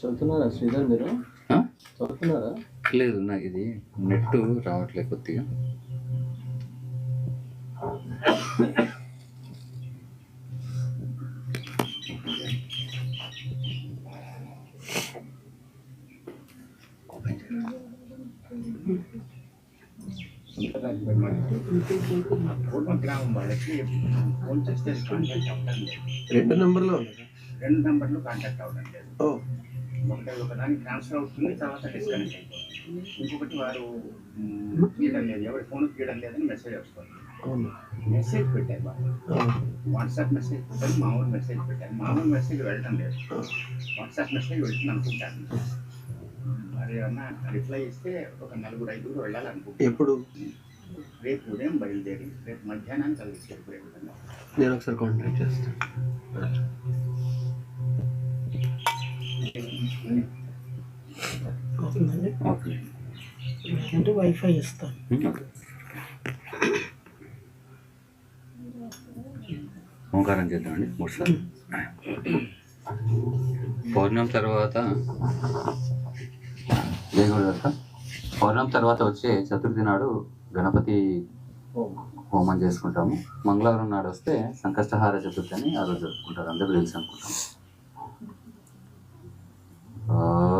చదువుతున్నారా శ్రీధర్ మీరు? చదువుతున్నారా? లేదు నాకు ఇది నెట్ రావట్లేదు కొద్దిగా. రెండు నెంబర్లో? రెండు నెంబర్లు కాంటాక్ట్ అవ్వడం లేదు. ఓ. ఒకటి ఒకదానికి ట్రాన్స్ఫర్ అవుతుంది తర్వాత డిస్కనెక్ట్ అయిపోతుంది. ఇంకొకటి వారు తీయడం లేదు. ఎవరి ఫోన్ తీయడం లేదని మెసేజ్ వస్తుంది. మెసేజ్ పెట్టారు వాళ్ళు. ఆ, వాట్సాప్ మెసేజ్ పెట్టారు మామూలు మెసేజ్ పెట్టారు. మామూలు మెసేజ్ వెళ్ళడం లేదు. వాట్సాప్ మెసేజ్ వెళ్తుంది అనుకుంటాను. మరి ఏమన్నా రిప్లై ఇస్తే ఒక నలుగురు ఐదుగురు వెళ్ళాలనుకుంటున్నాను ఎప్పుడు? రేపు ఉదయం బయలుదేరి రేపు మధ్యాహ్నానికి కలిసి చేరుకునే విధంగా నేను ఒకసారి కాంటాక్ట్ చేస్తాను. అవుతుందండి. అంటే వైఫై ఇస్తాను. ఓకే. ఓంకారం చేద్దామండి మూడు సార్లు పౌర్ణమి తర్వాత జై గురుదత్త పౌర్ణమి తర్వాత వచ్చే చతుర్థి నాడు గణపతి హోమం చేసుకుంటాము. మంగళవారం నాడు వస్తే సంకష్టహార చతుర్థి అని ఆ రోజు జరుపుకుంటారు. అందరూ తెలుసు అనుకుంటాం 哦。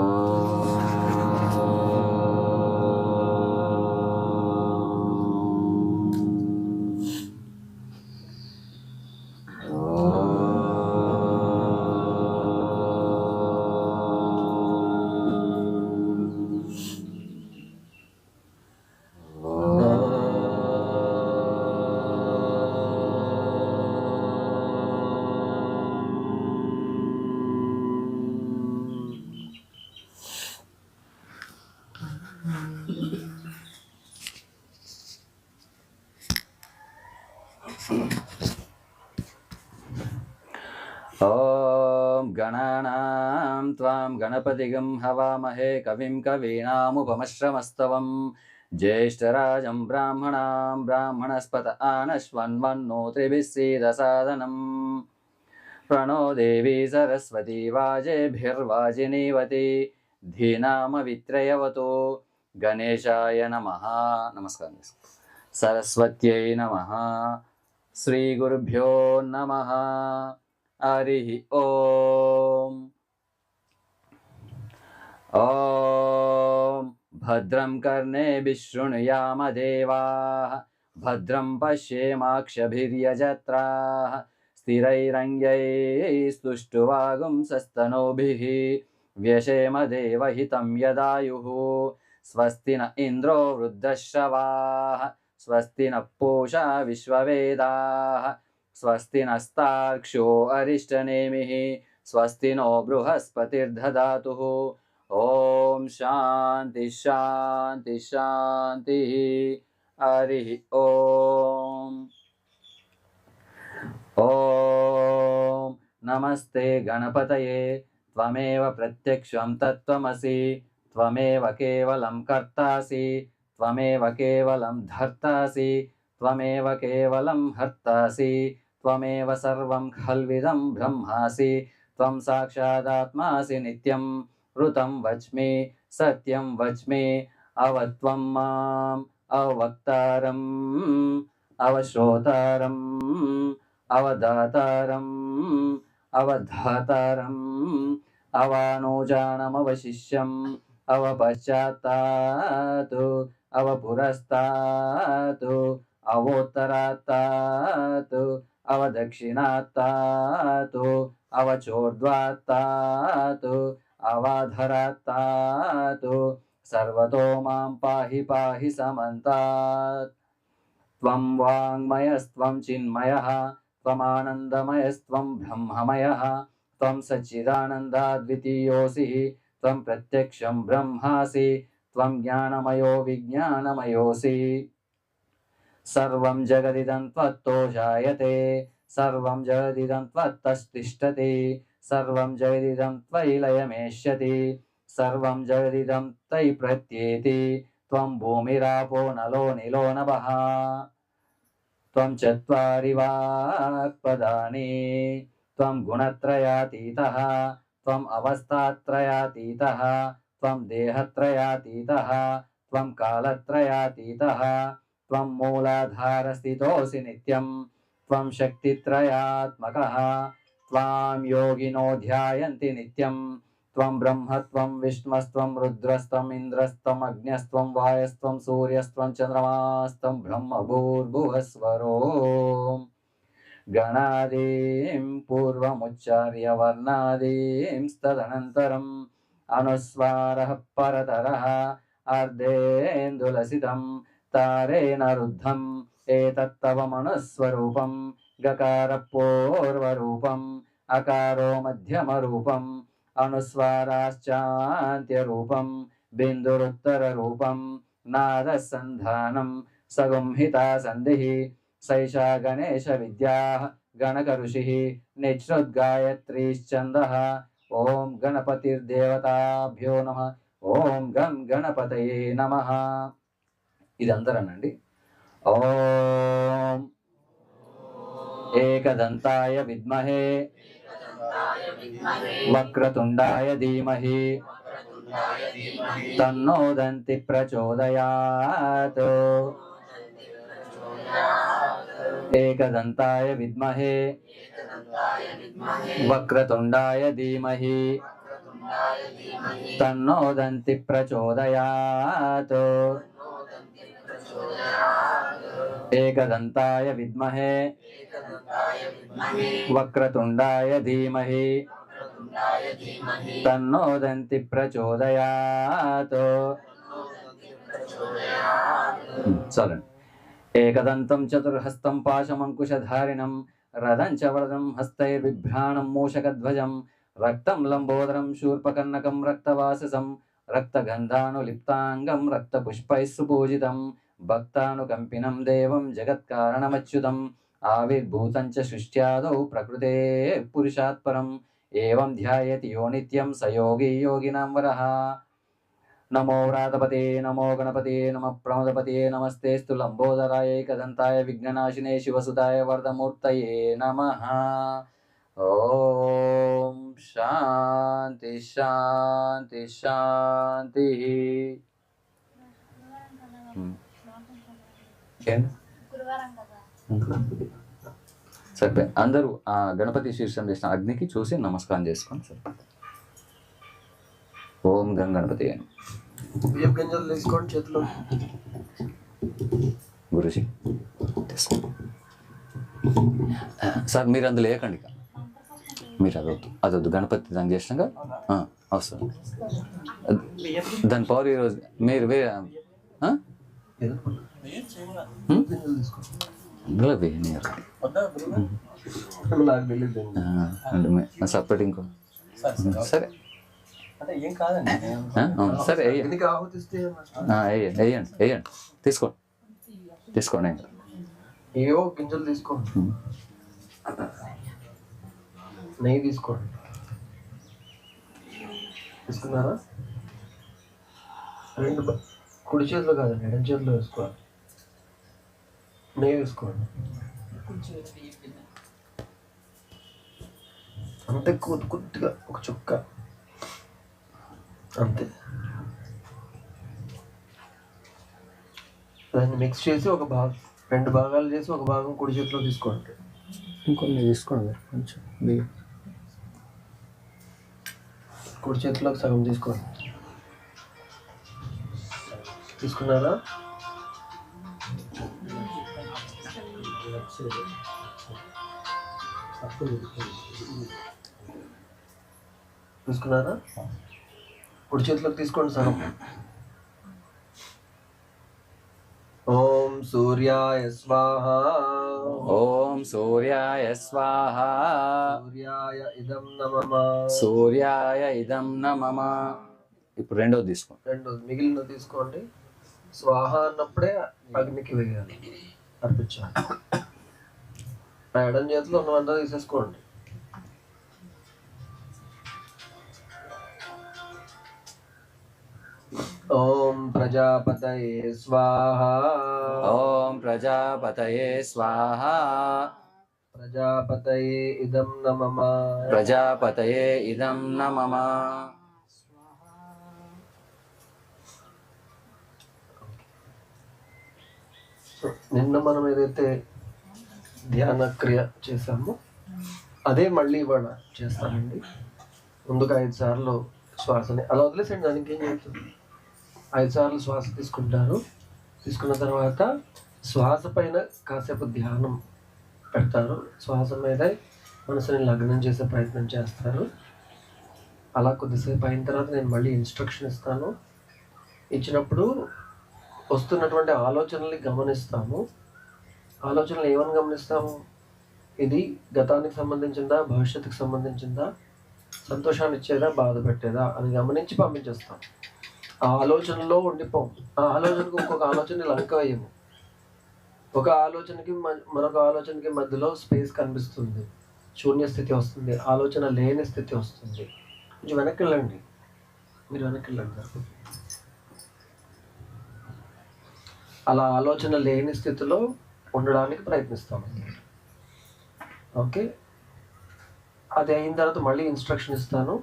गणपतिगं हवामहे कविं कवीनामुपमश्रमस्तवं ज्येष्ठराजं ब्राह्मणां ब्राह्मणस्पत आनश्वन्वन्नोत्रिभिः सीदसादनम् प्रणो देवी सरस्वती वाजेभिर्वाजिनीवती धीनामवित्रयवतु गणेशाय नमः नमस्कारं सरस्वत्यै नमः श्रीगुरुभ्यो नमः हरिः ॐ ॐ भद्रं कर्णेभिः शृणुयाम देवाः भद्रं पश्येमाक्षभिर्यजत्राः स्थिरैरङ्गैस्तुष्टुवागुंसस्तनोभिः व्यशेम देवहितं यदायुः स्वस्ति न इन्द्रो वृद्धश्रवाः स्वस्ति नः पूषा विश्ववेदाः स्वस्ति नस्तार्क्ष्यो अरिष्टनेमिः स्वस्ति नो बृहस्पतिर्दधातुः ॐ शान्ति शान्ति शान्तिः हरिः ॐ। ॐ नमस्ते गणपतये त्वमेव प्रत्यक्षं तत्त्वमसि त्वमेव केवलं कर्तासि त्वमेव केवलं धर्तासि त्वमेव केवलं हर्तासि त्वमेव सर्वं खल्विदं ब्रह्मासि त्वं साक्षादात्मासि नित्यं ऋतं वच्मि सत्यं वच्मि अवत्वं माम् अवक्तारम् अवश्रोतारम् अवदातारम् अवधातारम् अवानोजानमवशिष्यम् अवपश्चात्तात् अवपुरस्तात् अवोत्तरात्तात् अवदक्षिणात्तात् अवचोर्ध्वात्तात् सर्वतो मां पाहि पाहि समन्तात्। त्वं वाङ्मयस्त्वं चिन्मयः त्वमानन्दमयस्त्वं ब्रह्ममयः त्वं सच्चिदानन्दाद्वितीयोऽसि त्वं प्रत्यक्षं ब्रह्मासि त्वं ज्ञानमयो विज्ञानमयोऽसि। सर्वं जगदिदं त्वत्तो जायते सर्वं जगदिदं त्वत्तस्तिष्ठति सर्वं जगदिदं त्वयि लयमेष्यति, सर्वं जगदिदं तयि प्रत्येति, त्वं भूमिरापो नलो निलो नभः। त्वं चत्वारि वाक्पदानि त्वं गुणत्रयातीतः अवस्थात्रयातीतः, त्वं देहत्रयातीतः, त्वं कालत्रयातीतः, त्वं मूलाधारस्थितोऽसि नित्यं, त्वं शक्तित्रयात्मकः। त्वां योगिनो ध्यायन्ति नित्यं त्वं ब्रह्म त्वं विष्णुस्त्वं रुद्रस्त्वम् इन्द्रस्त्वम् अग्न्यस्त्वं वायस्त्वं सूर्यस्त्वं चन्द्रमास्त्वं ब्रह्म भूर्भुवस्वरो गणादीं पूर्वमुच्चार्य वर्णादींस्तदनन्तरम् अनुस्वारः परतरः अर्धेन्दुलसितं तारेण रुद्धम् एतत्तव గకార గకారపూర్వరూపం అకారో మధ్యమ రూపం అనుస్వారాశ్చాంత్య రూపం బిందురుత్తర రూపం నాద సంధానం సగుంహితా సంధి సైషా గణేష విద్యా గణక ఋషి నిజృద్గాయత్రీశ్చంద ఓం గణపతిర్దేవతాభ్యో నమ ఓం గం గణపతయే నమ. ఇదంతరనండి ఓ అందరనండి ఓం ఏకదంతాయ విద్మహే వక్రతుండాయ ధీమహి తన్నోదంతి ప్రచోదయాత్ ఏకదంతాయ విద్మహే వక్రతుండాయ ధీమహి తన్నోదంతి ప్రచోదయాత్ ఏకదంతాయ విద్మహే వక్రతుండాయ ధీమహి. తన్నోదంతి ప్రచోదయాత్. చాలండి. ఏకదంతం చతుర్హస్తం పాశమంకుశధారిణం రథం చ వరదం హస్తైర్విభ్రాణం మూషకధ్వజం రక్తం లంబోదరం శూర్పకన్నకం రక్తవాససం రక్తగంధానులిప్తాంగం రక్తపుష్పైः సుపూజితం భక్తానుకంపినం దేవం జగత్కారణమచ్యుతం. ఆవిర్భూతం చ సృష్ట్యాదౌ ప్రకృతే పురుషాత్ పరం. ఏవం ధ్యాయతి యో నిత్యం స యోగి యోగినాం వరః. నమో వ్రాతపతే నమో గణపతే నమ ప్రమదపతే నమస్తేస్తు లంబోదరాయ ఏకదంతాయ విఘ్ననాశినే శివసుతాయ వరదమూర్తయే నమ. ఓం శాంతి శాంతి శాంతి. సరిపోయి అందరూ ఆ గణపతి శీర్షం చేసిన అగ్నికి చూసి నమస్కారం చేసుకొని సరిపోతుంది ఓం గం గణపతి అని. బియ్యం గింజలు తీసుకోండి చేతిలో. గురుజీ సార్ మీరు అందులో లేకండి ఇక. మీరు అదొద్దు అదొద్దు గణపతి దాన్ని చేసినాక ఆ, అవసరం దాని పవర్ ఈరోజు మీరు వే తెలియదు ఆ, సపరేట్ ఇంకో సరే అంటే ఏం కాదండి ఆ, అవును. సరే వేయండి వేయండి తీసుకోండి తీసుకోండి ఏవో గింజలు తీసుకోండి. నెయ్యి తీసుకోండి తీసుకున్నారా రెండు కుడి చేతిలో కాదండి ఎడం చేతిలో వేసుకోవాలి నెయ్యి వేసుకోండి అంతే కొద్ది కొద్దిగా ఒక చుక్క. అంతే. దాన్ని మిక్స్ చేసి ఒక భాగం రెండు భాగాలు చేసి ఒక భాగం కుడి చేతిలో తీసుకోండి. ఇంకొన్ని తీసుకోండి కొంచెం బియ్యం. కుడి చేతిలోకి సగం తీసుకోండి. తీసుకున్నారా? తీసుకున్నారా? కుడి చేతిలోకి తీసుకోండి సగం. ఓం సూర్యాయ స్వాహ. ఓం సూర్యాయ స్వాహ. సూర్యాయ ఇదం నమమ సూర్యాయ ఇదం నమమ ఇప్పుడు రెండోది తీసుకోండి రెండు మిగిలిన తీసుకోండి. స్వాహ అన్నప్పుడే అగ్నికి వేయాలి. అర్పించాలి. ఎడం చేతిలో ఉన్నవంతా తీసేసుకోండి. ఓం ప్రజాపతయే స్వాహ. ఓం ప్రజాపతయే స్వాహ. ప్రజాపతయే ఇదం నమమ. ప్రజాపతయే ఇదం న మమ సో నిన్న మనం ఏదైతే ధ్యాన క్రియ చేశాము. అదే మళ్ళీ ఇవాళ చేస్తామండి. ముందుగా ఐదు సార్లు శ్వాసని అలా వదిలేసండి దానికి ఏం చెప్తుంది ఐదు సార్లు శ్వాస తీసుకుంటారు. తీసుకున్న తర్వాత శ్వాస పైన కాసేపు ధ్యానం పెడతారు. శ్వాస మీద మనసుని లగ్నం చేసే ప్రయత్నం చేస్తారు. అలా కొద్దిసేపు అయిన తర్వాత నేను మళ్ళీ ఇన్స్ట్రక్షన్ ఇస్తాను. ఇచ్చినప్పుడు వస్తున్నటువంటి ఆలోచనల్ని గమనిస్తాము. ఆలోచనలు ఏమని గమనిస్తాము? ఇది గతానికి సంబంధించిందా భవిష్యత్తుకు సంబంధించిందా సంతోషాన్ని ఇచ్చేదా బాధ పెట్టేదా అని గమనించి పంపించేస్తాం. ఆ ఆలోచనలో ఉండిపోం. ఆ ఆలోచనకు ఇంకొక ఆలోచన లంక వేయము. ఒక ఆలోచనకి మరొక ఆలోచనకి మధ్యలో స్పేస్ కనిపిస్తుంది. శూన్య స్థితి వస్తుంది. ఆలోచన లేని స్థితి వస్తుంది. కొంచెం వెనక్కి వెళ్ళండి. మీరు వెనక్కి వెళ్ళండి. అలా ఆలోచన లేని స్థితిలో ఉండడానికి ప్రయత్నిస్తాం ఓకే? అది అయిన తర్వాత మళ్ళీ ఇన్స్ట్రక్షన్ ఇస్తాను.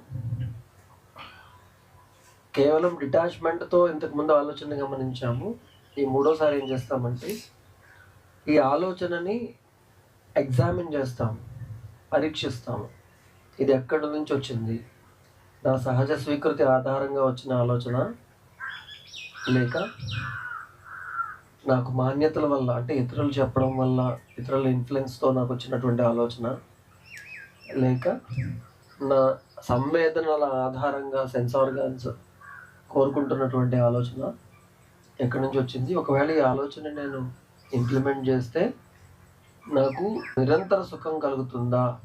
కేవలం డిటాచ్మెంట్తో ఇంతకుముందు ఆలోచన గమనించాము. ఈ మూడోసారి ఏం చేస్తామంటే ఈ ఆలోచనని ఎగ్జామిన్ చేస్తాము. పరీక్షిస్తాము. ఇది ఎక్కడి నుంచి వచ్చింది? నా సహజ స్వీకృతి ఆధారంగా వచ్చిన ఆలోచన లేక నాకు మాన్యతల వల్ల అంటే ఇతరులు చెప్పడం వల్ల ఇతరుల ఇన్ఫ్లుయెన్స్తో నాకు వచ్చినటువంటి ఆలోచన లేక నా సంవేదనల ఆధారంగా సెన్స్ ఆర్గాన్స్ కోరుకుంటున్నటువంటి ఆలోచన ఎక్కడి నుంచి వచ్చింది? ఒకవేళ ఈ ఆలోచన నేను ఇంప్లిమెంట్ చేస్తే నాకు నిరంతర సుఖం కలుగుతుందా?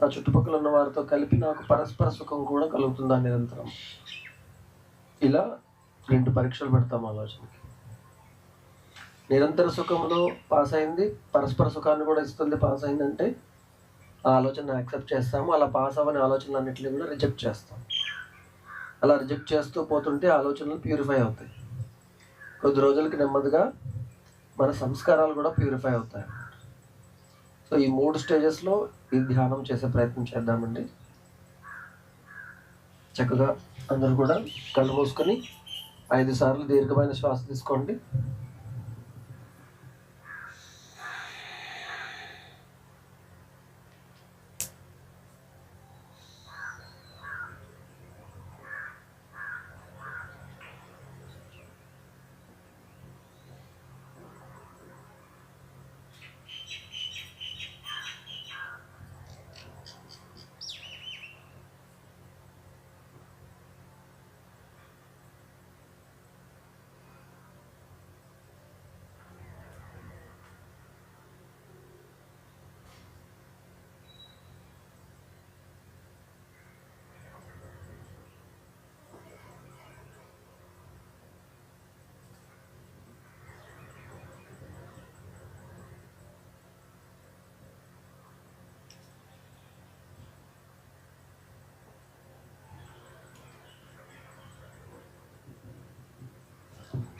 నా చుట్టుపక్కల ఉన్న వారితో కలిపి నాకు పరస్పర సుఖం కూడా కలుగుతుందా నిరంతరం? ఇలా రెండు పరీక్షలు పెడతాం ఆలోచనకి. నిరంతర సుఖంలో పాస్ అయింది పరస్పర సుఖాన్ని కూడా ఇస్తుంది పాస్ అయిందంటే ఆ ఆలోచన యాక్సెప్ట్ చేస్తాము. అలా పాస్ అవ్వని ఆలోచనలు అన్నింటినీ కూడా రిజెక్ట్ చేస్తాం. అలా రిజెక్ట్ చేస్తూ పోతుంటే ఆలోచనలు ప్యూరిఫై అవుతాయి. కొద్ది రోజులకి నెమ్మదిగా మన సంస్కారాలు కూడా ప్యూరిఫై అవుతాయి. సో ఈ మూడు స్టేజెస్లో ఈ ధ్యానం చేసే ప్రయత్నం చేద్దామండి. చక్కగా అందరూ కూడా కళ్ళు మూసుకొని ఐదు సార్లు దీర్ఘమైన శ్వాస తీసుకోండి.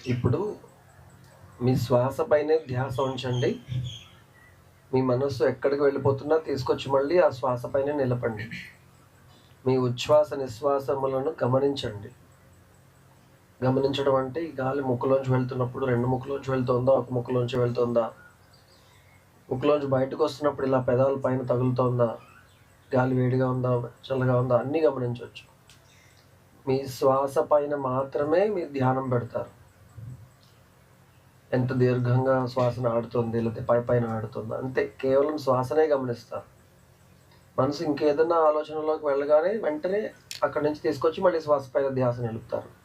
ఇప్పుడు మీ శ్వాస పైనే ధ్యాస ఉంచండి. మీ మనస్సు ఎక్కడికి వెళ్ళిపోతున్నా తీసుకొచ్చి మళ్ళీ ఆ శ్వాస పైన నిలపండి. మీ ఉచ్ఛ్వాస నిశ్వాసములను గమనించండి. గమనించడం అంటే ఈ గాలి ముక్కులోంచి వెళ్తున్నప్పుడు రెండు ముక్కులోంచి వెళ్తుందా ఒక ముక్కులోంచి వెళ్తుందా? ముక్కులోంచి బయటకు వస్తున్నప్పుడు ఇలా పెదాల పైన తగులుతోందా? గాలి వేడిగా ఉందా చల్లగా ఉందా? అన్నీ గమనించవచ్చు. మీ శ్వాస పైన మాత్రమే మీరు ధ్యానం పెడతారు. ఎంత దీర్ఘంగా శ్వాసన ఆడుతుంది లేకపోతే పై పైన ఆడుతుంది? అంతే కేవలం శ్వాసనే గమనిస్తారు. మనసు ఇంకేదన్నా ఆలోచనలోకి వెళ్ళగానే వెంటనే అక్కడి నుంచి తీసుకొచ్చి మళ్ళీ శ్వాస పైన ధ్యాస నిలుపుతారు.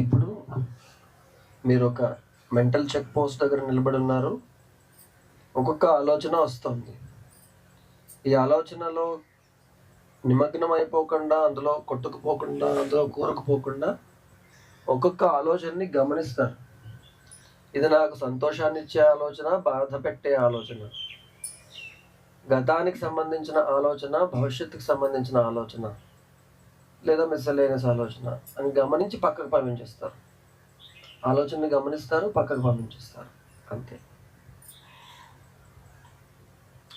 ఇప్పుడు మీరు ఒక మెంటల్ చెక్ పోస్ట్ దగ్గర నిలబడి ఉన్నారు. ఒక్కొక్క ఆలోచన వస్తుంది. ఈ ఆలోచనలో నిమగ్నం అయిపోకుండా అందులో కొట్టుకుపోకుండా అందులో కూరుకుపోకుండా ఒక్కొక్క ఆలోచనని గమనిస్తారు. ఇది నాకు సంతోషాన్ని ఇచ్చే ఆలోచన బాధ పెట్టే ఆలోచన. గతానికి సంబంధించిన ఆలోచన భవిష్యత్తుకు సంబంధించిన ఆలోచన. లేదా మిస్సలేనియస్ ఆలోచన అని గమనించి పక్కకు పంపించేస్తారు. ఆలోచనని గమనిస్తారు పక్కకు పంపించేస్తారు. అంతే.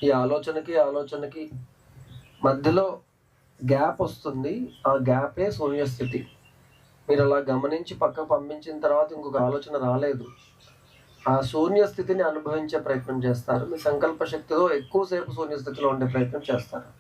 ఈ ఆలోచనకి ఆలోచనకి మధ్యలో గ్యాప్ వస్తుంది. ఆ గ్యాపే శూన్యస్థితి మీరు అలా గమనించి పక్కకు పంపించిన తర్వాత ఇంకొక ఆలోచన రాలేదు. ఆ శూన్య స్థితిని అనుభవించే ప్రయత్నం చేస్తారు. మీ సంకల్ప శక్తితో ఎక్కువసేపు శూన్య స్థితిలో ఉండే ప్రయత్నం చేస్తారు.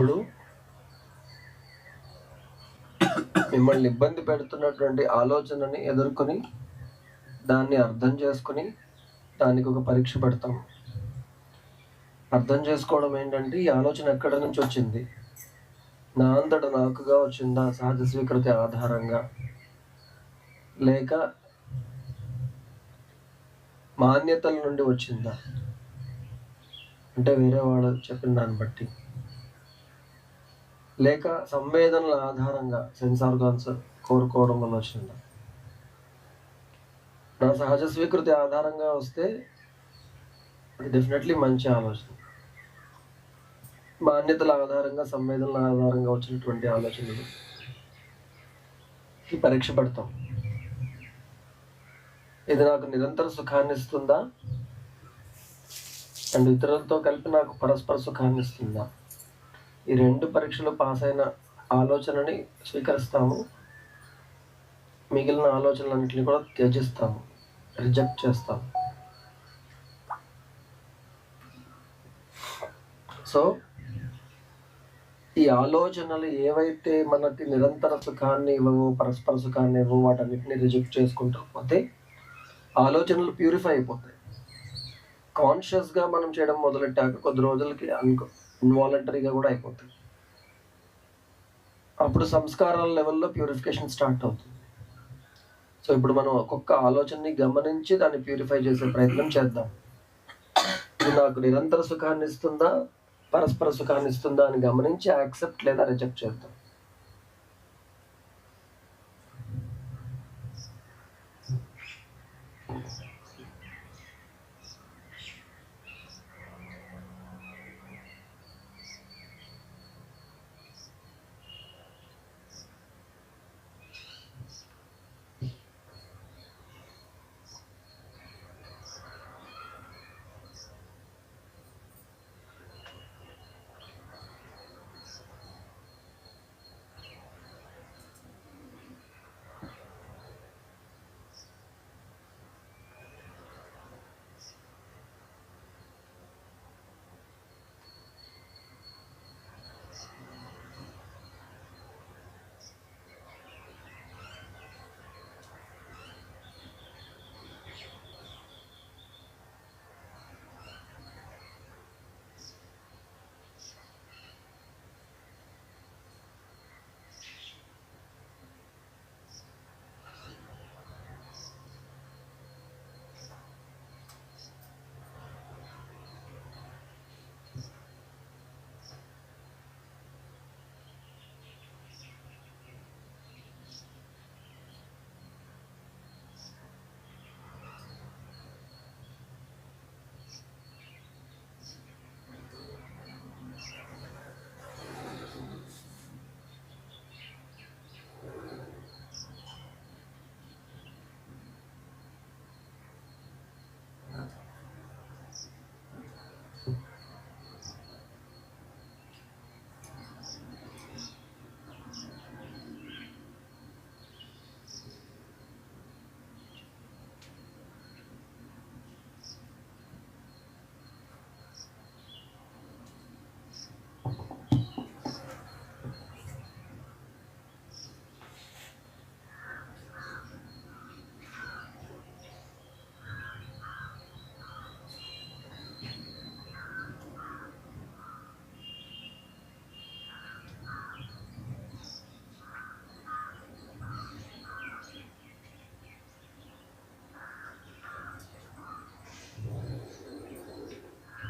ఇప్పుడు మిమ్మల్ని ఇబ్బంది పెడుతున్నటువంటి ఆలోచనని ఎదుర్కొని దాన్ని అర్థం చేసుకొని దానికి ఒక పరీక్ష పెడతాం. అర్థం చేసుకోవడం ఏంటంటే ఈ ఆలోచన ఎక్కడి నుంచి వచ్చింది? నా అంతట నాకుగా వచ్చిందా? సహజ స్వీకృతి ఆధారంగా? లేక మాన్యతల నుండి వచ్చిందా? అంటే వేరే వాళ్ళు చెప్పిన దాన్ని బట్టి. లేక సంవేదనల ఆధారంగా సెన్సార్ ఆర్గాన్స్ కోరుకోవడం వల్ల వచ్చిందా? నా సహజ స్వీకృతి ఆధారంగా వస్తే అది డెఫినెట్లీ మంచి ఆలోచన. బాధ్యతల ఆధారంగా సంవేదనల ఆధారంగా వచ్చినటువంటి ఆలోచనలు పరీక్ష పెడతాం. ఇది నాకు నిరంతర సుఖాన్ని ఇస్తుందా? అండ్ ఇతరులతో కలిపి నాకు పరస్పర సుఖాన్ని ఇస్తుందా? ఈ రెండు పరీక్షలు పాస్ అయిన ఆలోచనని స్వీకరిస్తాము. మిగిలిన ఆలోచనలన్నింటినీ కూడా త్యజిస్తాము. రిజెక్ట్ చేస్తాము. సో ఈ ఆలోచనలు ఏవైతే మనకి నిరంతర సుఖాన్ని ఇవ్వవో పరస్పర సుఖాన్ని ఇవ్వవో వాటన్నిటిని రిజెక్ట్ చేసుకుంటూ పోతే ఆలోచనలు ప్యూరిఫై అయిపోతాయి. కాన్షియస్గా మనం చేయడం మొదలెట్టాక కొద్ది రోజులకి అన్కో ఇన్వాలంటరీగా కూడా అయిపోతుంది. అప్పుడు సంస్కారాల లెవెల్లో ప్యూరిఫికేషన్ స్టార్ట్ అవుతుంది. సో ఇప్పుడు మనం ఒక్కొక్క ఆలోచనని గమనించి దాన్ని ప్యూరిఫై చేసే ప్రయత్నం చేద్దాం. ఇది నాకు నిరంతర సుఖాన్ని ఇస్తుందా పరస్పర సుఖాన్ని ఇస్తుందా అని గమనించి యాక్సెప్ట్ లేదా రిజెక్ట్ చేద్దాం.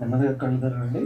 నెమ్మదిగా కళ్ళు తెరవండి